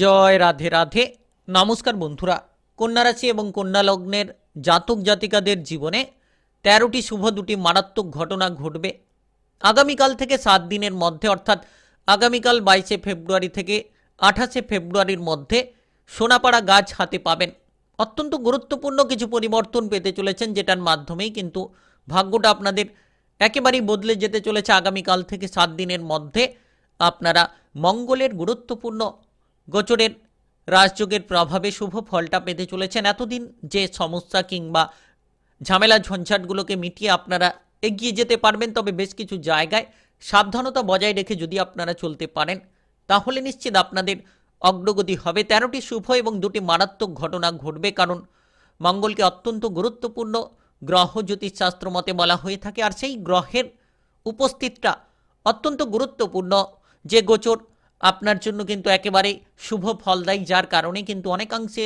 জয় রাধে রাধে। নমস্কার বন্ধুরা। কন্যা রাশি এবং কন্যা লগ্নের জাতক জাতিকাদের জীবনে তেরোটি শুভ, দুটি মারাত্মক ঘটনা ঘটবে। আগামীকাল থেকে সাত দিনের মধ্যে, অর্থাৎ আগামীকাল বাইশে ফেব্রুয়ারি থেকে আঠাশে ফেব্রুয়ারির মধ্যে সোনাপাড়া গাছ হাতে পাবেন। অত্যন্ত গুরুত্বপূর্ণ কিছু পরিবর্তন পেতে চলেছেন যেটার মাধ্যমেই কিন্তু ভাগ্যটা আপনাদের একেবারেই বদলে যেতে চলেছে। আগামীকাল থেকে সাত দিনের মধ্যে আপনারা মঙ্গলের গুরুত্বপূর্ণ গোচরের রাজযোগের প্রভাবে শুভ ফলটা পেতে চলেছেন এতদিন যে সমস্যা কিংবা ঝামেলা ঝঞ্ঝাটগুলোকে মিটিয়ে আপনারা এগিয়ে যেতে পারবেন। তবে বেশ কিছু জায়গায় সাবধানতা বজায় রেখে যদি আপনারা চলতে পারেন, তাহলে নিশ্চিত আপনাদের অগ্রগতি হবে। তেরোটি শুভ এবং দুটি মারাত্মক ঘটনা ঘটবে, কারণ মঙ্গলকে অত্যন্ত গুরুত্বপূর্ণ গ্রহ জ্যোতিষশাস্ত্র মতে বলা হয়ে থাকে। আর সেই গ্রহের উপস্থিতটা অত্যন্ত গুরুত্বপূর্ণ। যে গোচর আপনার জন্য কিন্তু একেবারে শুভ ফলদায়ী যার কারণে কিন্তু অনেকাংশে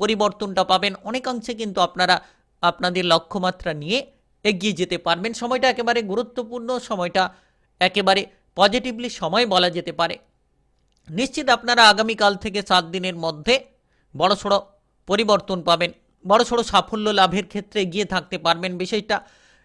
পরিবর্তনটা পাবেন, অনেকাংশে কিন্তু আপনারা আপনাদের লক্ষ্যমাত্রা নিয়ে এগিয়ে যেতে পারবেন। সময়টা একেবারে গুরুত্বপূর্ণ, সময়টা একেবারে পজিটিভলি সময় বলা যেতে পারে। নিশ্চিত আপনারা আগামীকাল থেকে সাত দিনের মধ্যে বড়সড় পরিবর্তন পাবেন, বড়সড় সাফল্য লাভের ক্ষেত্রে এগিয়ে থাকতে পারবেন। বিষয়টা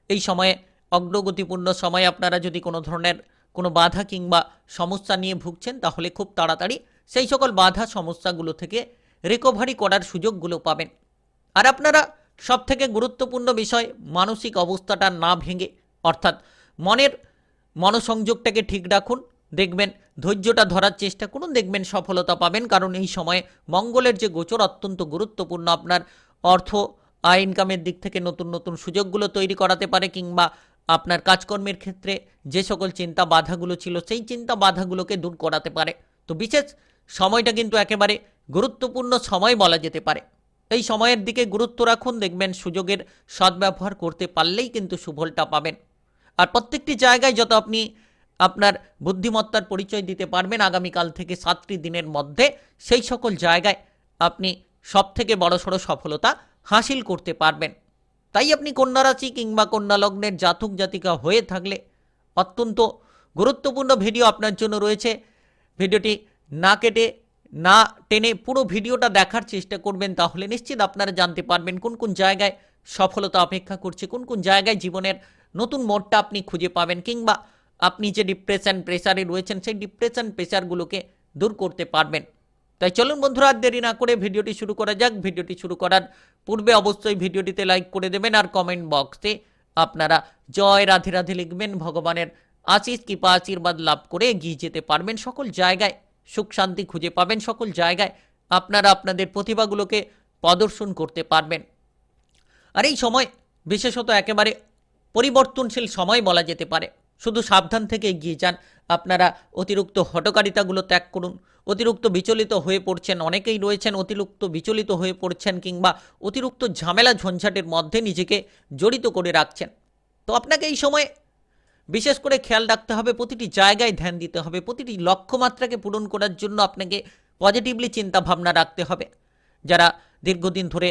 এই সময়ে অগ্রগতিপূর্ণ সময়ে, আপনারা যদি কোনো ধরনের কোনো বাধা কিংবা সমস্যা নিয়ে ভুগছেন, তাহলে খুব তাড়াতাড়ি সেই সকল বাধা সমস্যাগুলো থেকে রিকভারি করার সুযোগগুলো পাবেন। আর আপনারা সব থেকে গুরুত্বপূর্ণ বিষয়, মানসিক অবস্থাটা না ভেঙে, অর্থাৎ মনের মনোসংযোগটাকে ঠিক রাখুন, দেখবেন ধৈর্যটা ধরার চেষ্টা করুন, দেখবেন সফলতা পাবেন, কারণ এই সময়ে মঙ্গলের যে গোচর অত্যন্ত গুরুত্বপূর্ণ, আপনার অর্থ, আয় ইনকামের দিক থেকে নতুন নতুন সুযোগগুলো তৈরি করাতে পারে কিংবা আপনার কাজকর্মের ক্ষেত্রে যে সকল চিন্তা বাধাগুলো ছিল, সেই চিন্তা বাধাগুলোকে দূর করাতে পারে। তো বিশেষ সময়টা কিন্তু একেবারে গুরুত্বপূর্ণ সময় বলা যেতে পারে। এই সময়ের দিকে গুরুত্ব রাখুন, দেখবেন সুযোগের সদ্ব্যবহার করতে পারলেই কিন্তু সুফলটা পাবেন। আর প্রত্যেকটি জায়গায় যত আপনি আপনার বুদ্ধিমত্তার পরিচয় দিতে পারবেন, আগামীকাল থেকে সাতটি দিনের মধ্যে সেই সকল জায়গায় আপনি সব থেকে বড়সড় সফলতা হাসিল করতে পারবেন। তাই আপনি কন্যা রাশি কিংবা কন্যা লগ্নের জাতক জাতিকা হয়ে থাকলে অত্যন্ত গুরুত্বপূর্ণ ভিডিও আপনার জন্য রয়েছে। ভিডিওটি না কেটে, না টেনে পুরো ভিডিওটা দেখার চেষ্টা করবেন, তাহলে নিশ্চিত আপনারা জানতে পারবেন কোন কোন জায়গায় সফলতা অপেক্ষা করছে, কোন কোন জায়গায় জীবনের নতুন মোড়টা আপনি খুঁজে পাবেন কিংবা আপনি যে ডিপ্রেশন প্রেসারে রয়েছেন, সেই ডিপ্রেশন প্রেসারগুলোকে দূর করতে পারবেন। তাই চলুন বন্ধুরা দেরি না করে ভিডিওটি শুরু করা যাক। ভিডিওটি শুরু করার পূর্বে অবশ্যই ভিডিওটিতে লাইক করে দেবেন আর কমেন্ট বক্সে আপনারা জয় রাধে রাধে লিখবেন। ভগবানের আশিস কৃপা, আশীর্বাদ লাভ করে এগিয়ে যেতে পারবেন সকল জায়গায়। সুখ, শান্তি খুঁজে পাবেন সকল জায়গায়। আপনারা আপনাদের প্রতিভাগুলোকে প্রদর্শন করতে পারবেন। আর এই সময় বিশেষত একেবারে পরিবর্তনশীল সময় বলা যেতে পারে। শুধু সাবধান থেকে এগিয়ে যান। আপনারা অতিরিক্ত হটকারিতাগুলো ত্যাগ করুন। অতিরিক্ত বিচলিত হয়ে পড়ছেন, অনেকেই রয়েছেন অতিরিক্ত বিচলিত হয়ে পড়ছেন কিংবা অতিরিক্ত ঝামেলা ঝঞ্ঝাটের মধ্যে নিজেকে জড়িত করে রাখছেন। তো আপনাকে এই সময় বিশেষ করে খেয়াল রাখতে হবে, প্রতিটি জায়গায় ধ্যান দিতে হবে, প্রতিটি লক্ষ্যমাত্রাকে পূরণ করার জন্য আপনাকে পজিটিভলি চিন্তা ভাবনা রাখতে হবে। যারা দীর্ঘদিন ধরে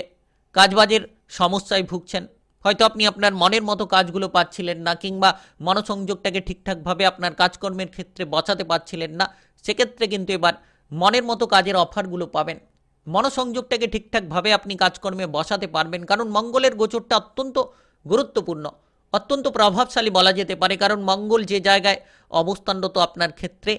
কাজবাজের সমস্যায় ভুগছেন হয়তো আপনি আপনার মনের মতো কাজগুলো পাচ্ছিলেন না কিংবা মনোসংযোগটাকে ঠিকঠাকভাবে আপনার কাজকর্মের ক্ষেত্রে বসাতে পারছিলেন না, সেক্ষেত্রে কিন্তু এবার মনের মতো কাজের অফারগুলো পাবেন। মনোসংযোগটাকে ঠিকঠাকভাবে আপনি কাজকর্মে বসাতে পারবেন, কারণ মঙ্গলের গোচরটা অত্যন্ত গুরুত্বপূর্ণ, অত্যন্ত প্রভাবশালী বলা যেতে পারে, কারণ মঙ্গল যে জায়গায় অবস্থানরত আপনার ক্ষেত্রে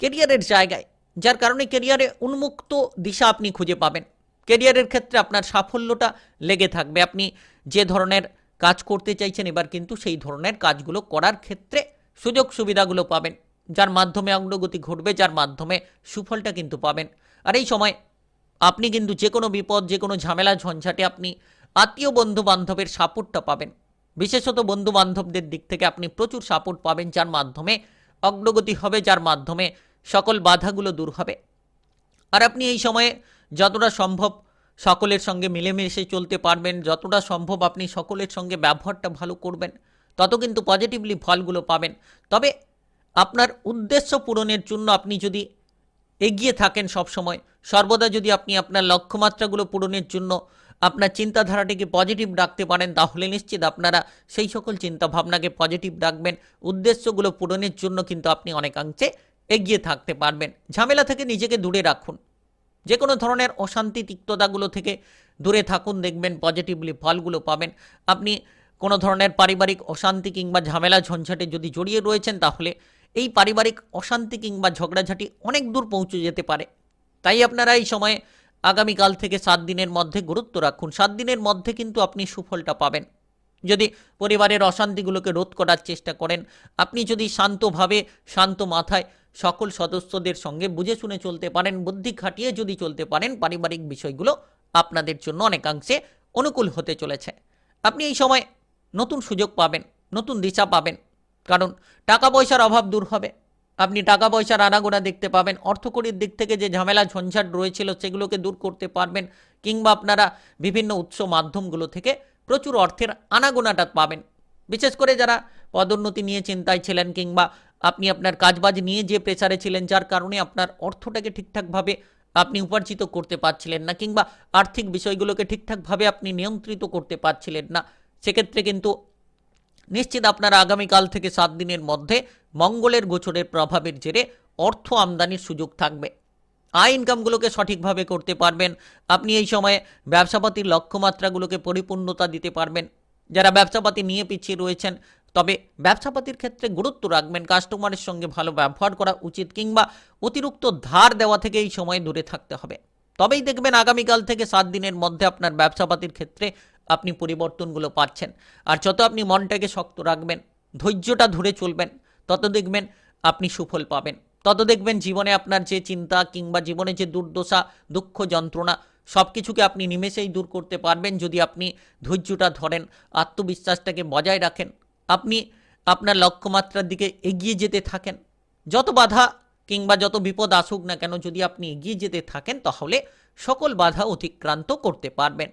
কেরিয়ারের জায়গায়, যার কারণে কেরিয়ারে উন্মুক্ত দিশা আপনি খুঁজে পাবেন। কেরিয়ারের ক্ষেত্রে আপনার সাফল্যটা লেগে থাকবে। আপনি যে ধরনের কাজ করতে চাইছেন, এবার কিন্তু সেই ধরনের কাজগুলো করার ক্ষেত্রে সুযোগ সুবিধাগুলো পাবেন। যার মাধ্যমে অগ্রগতি ঘটবে, যার মাধ্যমে সুফলটা কিন্তু পাবেন। আর এই সময় আপনি কিন্তু যে কোনো বিপদ, যে কোনো ঝামেলা, ঝঞ্ঝাটে আপনি আত্মীয় বন্ধু বান্ধবের সাপোর্টটা পাবেন। বিশেষত বন্ধু বান্ধবদের দিক থেকে আপনি প্রচুর সাপোর্ট পাবেন, যার মাধ্যমে অগ্রগতি হবে, যার মাধ্যমে সকল বাধাগুলো দূর হবে। আর আপনি এই সময়ে যতটা সম্ভব সকলের সঙ্গে মিলেমিশে চলতে পারবেন, যতটা সম্ভব আপনি সকলের সঙ্গে ব্যবহারটা ভালো করবেন, তত কিন্তু পজিটিভলি ফলগুলো পাবেন। তবে আপনার উদ্দেশ্য পূরণের জন্য আপনি যদি এগিয়ে থাকেন সব সময় সর্বদা যদি আপনি আপনার লক্ষ্যমাত্রাগুলো পূরণের জন্য আপনার চিন্তাধারাটিকে পজিটিভ রাখতে পারেন, তাহলে নিশ্চিত আপনারা সেই সকল চিন্তা ভাবনাকে পজিটিভ রাখবেন। উদ্দেশ্যগুলো পূরণের জন্য কিন্তু আপনি অনেকাংশে এগিয়ে থাকতে পারবেন। ঝামেলা থেকে নিজেকে দূরে রাখুন। যে কোনো ধরনের অশান্তি তিক্ততাগুলো থেকে দূরে থাকুন, দেখবেন পজিটিভলি ফলগুলো পাবেন। আপনি কোনো ধরনের পারিবারিক অশান্তি কিংবা ঝামেলা ঝঞ্ঝাটে যদি জড়িয়ে রয়েছেন, তাহলে এই পারিবারিক অশান্তি কিংবা ঝগড়াঝাটি অনেক দূর পৌঁছে যেতে পারে। তাই আপনারা এই সময়ে আগামীকাল থেকে সাত দিনের মধ্যে গুরুত্ব রাখুন। সাত দিনের মধ্যে কিন্তু আপনি সুফলটা পাবেন। যদি পরিবারের অশান্তিগুলোকে রোধ করার চেষ্টা করেন, আপনি যদি শান্তভাবে, শান্ত মাথায় সকল সদস্যদের সঙ্গে বুঝে শুনে চলতে পারেন, বুদ্ধি খাটিয়ে যদি চলতে পারেন, পারিবারিক বিষয়গুলো আপনাদের জন্য অনেকাংশে অনুকূল হতে চলেছে। আপনি এই সময় নতুন সুযোগ পাবেন, নতুন দিশা পাবেন, কারণ টাকা পয়সার অভাব দূর হবে। আপনি টাকা পয়সার আনাগোনা দেখতে পাবেন অর্থকরীর দিক থেকে যে ঝামেলা, ঝঞ্ঝাট রয়েছিল সেগুলোকে দূর করতে পারবেন, কিংবা আপনারা বিভিন্ন উৎস মাধ্যমগুলো থেকে প্রচুর অর্থের আনাগোনাটা পাবেন। বিশেষ করে যারা পদোন্নতি নিয়ে চিন্তায় ছিলেন কিংবা আপনি আপনার কাজবাজ নিয়ে যে প্রেসারে ছিলেন, যার কারণে আপনার অর্থটাকে ঠিকঠাকভাবে আপনি উপার্জিত করতে পারছিলেন না, কিংবা আর্থিক বিষয়গুলোকে ঠিকঠাকভাবে আপনি নিয়ন্ত্রিত করতে পারছিলেন না, সেক্ষেত্রে কিন্তু নিশ্চিত আপনারা আগামীকাল থেকে সাত দিনের মধ্যে মঙ্গলের গোচরের প্রভাবের জেরে অর্থ আমদানির সুযোগ থাকবে। আয় ইনকামগুলোকে সঠিকভাবে করতে পারবেন, আপনি এই সময়ে ব্যবসাপাতির লক্ষ্যমাত্রাগুলোকে পরিপূর্ণতা দিতে পারবেন। যারা ব্যবসাপাতি নিয়ে পিছিয়ে রয়েছেন তবে ব্যবসাপাতির ক্ষেত্রে গুরুত্ব রাখবেন কাস্টমারের সঙ্গে ভালো ব্যবহার করা উচিত কিংবা অতিরিক্ত ধার দেওয়া থেকে এই সময় দূরে থাকতে হবে। তবেই দেখবেন আগামীকাল থেকে সাত দিনের মধ্যে আপনার ব্যবসাপাতির ক্ষেত্রে আপনি পরিবর্তনগুলো পাচ্ছেন। আর যত আপনি মনটাকে শক্ত রাখবেন, ধৈর্যটা ধরে চলবেন, তত দেখবেন আপনি সুফল পাবেন। তত দেখবেন জীবনে আপনার যে চিন্তা কিংবা জীবনে যে দুর্দশা, দুঃখ যন্ত্রণা সব কিছুকে আপনি নিমেষেই দূর করতে পারবেন যদি আপনি ধৈর্যটা ধরেন, আত্মবিশ্বাসটাকে বজায় রাখেন। আপনি আপনার লক্ষ্যমাত্রার দিকে এগিয়ে যেতে থাকেন। যত বাধা কিংবা যত বিপদ আসুক না কেন যদি আপনি এগিয়ে যেতে থাকেন, তাহলে সকল বাধা অতিক্রান্ত করতে পারবেন।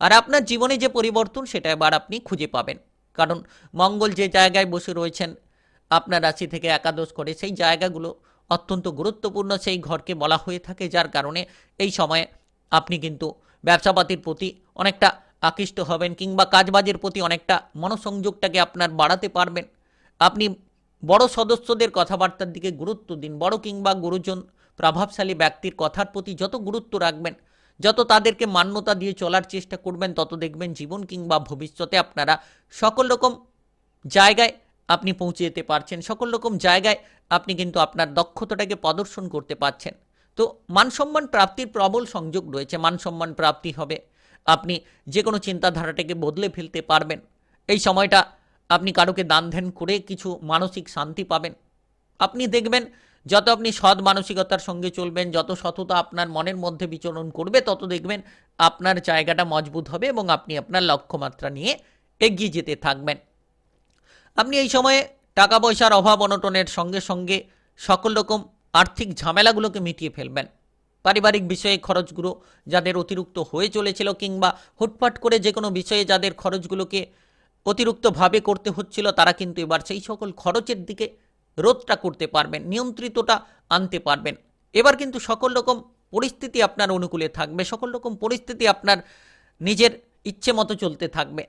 আর আপনার জীবনে যে পরিবর্তন, সেটা এবার আপনি খুঁজে পাবেন। কারণ মঙ্গল যে জায়গায় বসে রয়েছেন, আপনার রাশি থেকে একাদশ করে, সেই জায়গাগুলো অত্যন্ত গুরুত্বপূর্ণ, সেই ঘরকে বলা হয়ে থাকে, যার কারণে এই সময়ে আপনি কিন্তু ব্যবসাপাতির প্রতি অনেকটা আকৃষ্ট হবেন কিংবা কাজবাজের প্রতি অনেকটা মনোসংযোগটাকে আপনার বাড়াতে পারবেন। আপনি বড় সদস্যদের কথাবার্তার দিকে গুরুত্ব দিন। বড় কিংবা গুরুজন প্রভাবশালী ব্যক্তির কথার প্রতি যত গুরুত্ব রাখবেন, যত তাদেরকে মান্যতা দিয়ে চলার চেষ্টা করবেন, তত দেখবেন জীবন কিংবা ভবিষ্যতে আপনারা সকল রকম জায়গায় আপনি পৌঁছে যেতে পারছেন। সকল রকম জায়গায় আপনি কিন্তু আপনার দক্ষতাটাকে প্রদর্শন করতে পারছেন। তো মানসম্মান প্রাপ্তির প্রবল সংযোগ রয়েছে। মানসম্মান প্রাপ্তি হবে আপনি যে কোনো চিন্তাধারাটাকে বদলে ফেলতে পারবেন। এই সময়টা আপনি কারোকে দান ধ্যান করে কিছু মানসিক শান্তি পাবেন। আপনি দেখবেন, যত আপনি সৎ মানসিকতার সঙ্গে চলবেন, যত সততা আপনার মনের মধ্যে বিচরণ করবে, তত দেখবেন আপনার জায়গাটা মজবুত হবে এবং আপনি আপনার লক্ষ্যমাত্রা নিয়ে এগিয়ে যেতে থাকবেন। আপনি এই সময়ে টাকা পয়সার অভাব অনটনের সঙ্গে সঙ্গে সকল রকম আর্থিক ঝামেলাগুলোকে মিটিয়ে ফেলবেন। পারিবারিক বিষয়ে খরচগুলো যাদের অতিরিক্ত হয়ে চলেছিল কিংবা হুটপাট করে যে কোনো বিষয়ে যাদের খরচগুলোকে অতিরিক্তভাবে করতে হচ্ছিল, তারা কিন্তু এবার সেই সকল খরচের দিকে রোধটা করতে পারবেন, নিয়ন্ত্রিতটা আনতে পারবেন। এবার কিন্তু সকল রকম পরিস্থিতি আপনার অনুকূলে থাকবে, সকল রকম পরিস্থিতি আপনার নিজের ইচ্ছে মতো চলতে থাকবে।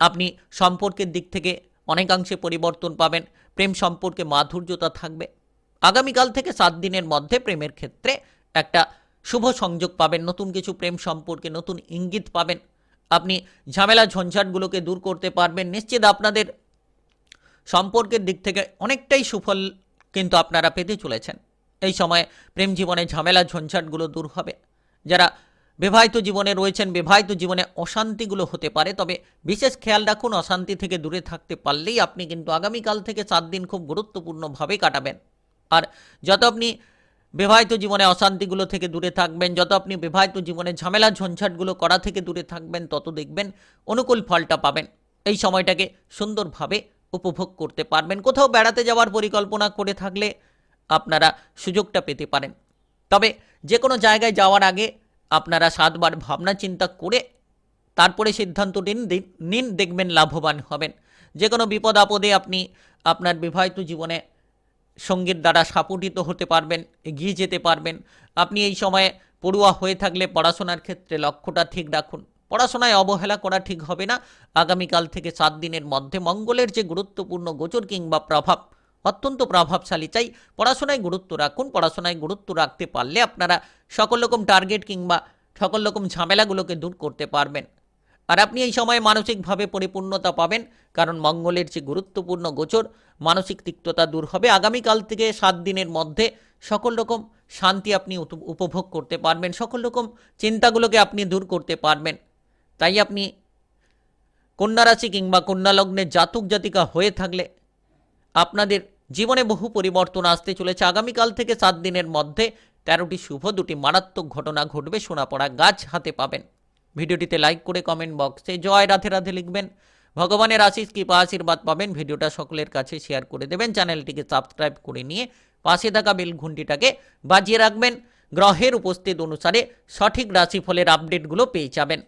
আপনি সম্পর্কের দিক থেকে অনেকাংশে পরিবর্তন পাবেন, প্রেম সম্পর্কে মাধুর্যতা থাকবে। আগামীকাল থেকে সাত দিনের মধ্যে প্রেমের ক্ষেত্রে একটা শুভ সংযোগ পাবেন, নতুন কিছু প্রেম সম্পর্কে নতুন ইঙ্গিত পাবেন। আপনি ঝামেলা ঝঞ্ঝাটগুলোকে দূর করতে পারবেন। নিশ্চিত আপনাদের সম্পর্কের দিক থেকে অনেকটাই সুফল কিন্তু আপনারা পেতে চলেছেন। এই সময় প্রেম জীবনে ঝামেলা ঝঞ্ঝাটগুলো দূর হবে। যারা বিবাহিত জীবনে রয়েছেন, বিবাহিত জীবনে অশান্তিগুলো হতে পারে, তবে বিশেষ খেয়াল রাখুন, অশান্তি থেকে দূরে থাকতে পারলেই আপনি কিন্তু আগামীকাল থেকে সাত দিন খুব গুরুত্বপূর্ণভাবে কাটাবেন। আর যত আপনি বিবাহিত জীবনে অশান্তিগুলো থেকে দূরে থাকবেন, যত আপনি বিবাহিত জীবনে ঝামেলা, ঝঞ্ঝাটগুলো করা থেকে দূরে থাকবেন, তত দেখবেন অনুকূল ফলটা পাবেন। এই সময়টাকে সুন্দরভাবে উপভোগ করতে পারবেন। কোথাও বেড়াতে যাওয়ার পরিকল্পনা করে থাকলে আপনারা সুযোগটা পেতে পারেন। তবে যে কোনো জায়গায় যাওয়ার আগে আপনারা সাতবার ভাবনা চিন্তা করে তারপরে সিদ্ধান্ত নিন নিন, দেখবেন লাভবান হবেন। যে কোনো বিপদ আপদে আপনি আপনার বিবাহিত জীবনে সঙ্গীর দ্বারা সাপোর্টিত হতে পারবেন, এগিয়ে যেতে পারবেন। আপনি এই সময়ে পড়ুয়া হয়ে থাকলে পড়াশোনার ক্ষেত্রে লক্ষ্যটা ঠিক রাখুন। পড়াশোনায় অবহেলা করা ঠিক হবে না। আগামীকাল থেকে সাত দিনের মধ্যে মঙ্গলের যে গুরুত্বপূর্ণ গোচর কিংবা প্রভাব, অত্যন্ত প্রভাবশালী। চাই পড়াশোনায় গুরুত্ব রাখুন। পড়াশোনায় গুরুত্ব রাখতে পারলে আপনারা সকল রকম টার্গেট কিংবা সকল রকম ঝামেলাগুলোকে দূর করতে পারবেন। আর আপনি এই সময় মানসিকভাবে পরিপূর্ণতা পাবেন, কারণ মঙ্গলের যে গুরুত্বপূর্ণ গোচর মানসিক তিক্ততা দূর হবে। আগামীকাল থেকে সাত দিনের মধ্যে সকল রকম শান্তি আপনি উপভোগ করতে পারবেন, সকল রকম চিন্তাগুলোকে আপনি দূর করতে পারবেন। তাই আপনি কন্যা রাশি কিংবা কন্যা লগ্নের জাতক জাতিকা হয়ে থাকলে আপনাদের জীবনে বহু পরিবর্তন আসতে চলেছে। আগামীকাল থেকে সাত দিনের মধ্যে তেরোটি শুভ, দুটি মারাত্মক ঘটনা ঘটবে, সোনাপড়া গাছ হাতে পাবেন। ভিডিওটিতে লাইক করে কমেন্ট বক্সে জয় রাধে রাধে লিখবেন। ভগবানের আশিস কৃপা, আশীর্বাদ পাবেন। ভিডিওটা সকলের কাছে শেয়ার করে দেবেন। চ্যানেলটিকে সাবস্ক্রাইব করে নিয়ে পাশে থাকা বেল ঘুন্টিটাকে বাজিয়ে রাখবেন। গ্রহের উপস্থিত অনুসারে সঠিক রাশিফলের আপডেটগুলো পেয়ে যাবেন।